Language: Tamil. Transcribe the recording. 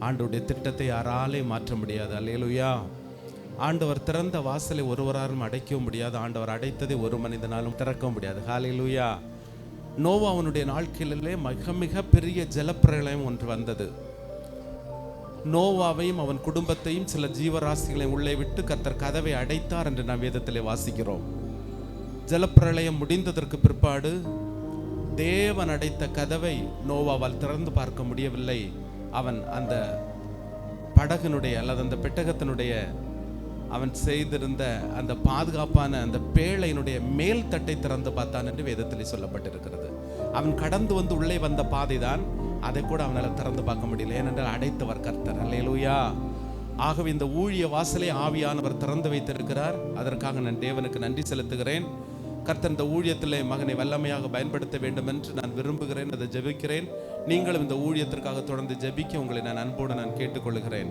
ஆண்டவருடைய திட்டத்தை யாராலே மாற்ற முடியாது. அல்லேலூயா. ஆண்டவர் திறந்த வாசலை ஒருவராலும் அடைக்கவும் முடியாது. ஆண்டவர் அடைத்ததை ஒரு மனிதனாலும் திறக்கவும் முடியாது. ஹalleluya. நோவா அவனுடைய நாட்களிலே மிக மிக பெரிய ஜலப்பிரளயம் ஒன்று வந்தது. நோவாவையும் அவன் குடும்பத்தையும் சில ஜீவராசிகளையும் உள்ளே விட்டு கத்தர் கதவை அடைத்தார் என்று நாம் வேதத்திலே வாசிக்கிறோம். ஜலப்பிரளயம் முடிந்ததற்கு பிற்பாடு தேவன் அடைத்த கதவை நோவாவால் திறந்து பார்க்க முடியவில்லை. அவன் அந்த படகினுடைய அல்லது அந்த பெட்டகத்தினுடைய அவன் செய்திருந்த அந்த பாதுகாப்பான அந்த பேழையினுடைய மேல் தட்டை திறந்து பார்த்தான் என்று வேதத்தில் சொல்லப்பட்டிருக்கிறது. அவன் கடந்து வந்து உள்ளே வந்த பாதைதான் அதை கூட அவனால் திறந்து பார்க்க முடியல. ஏனென்றால் அடைத்தவர் கர்த்தர். அல்லேலூயா. ஆகவே இந்த ஊழிய வாசலை ஆவியானவர் திறந்து வைத்திருக்கிறார். அதற்காக நான் தேவனுக்கு நன்றி செலுத்துகிறேன். கர்த்தர் இந்த ஊழியத்திலே மகனை வல்லமையாக பயன்படுத்த வேண்டும் என்று நான் விரும்புகிறேன் அதை ஜெபிக்கிறேன். நீங்களும் இந்த ஊழியத்திற்காக தொடர்ந்து ஜெபிக்க உங்களை நான் அன்போடு நான் கேட்டுக்கொள்கிறேன்.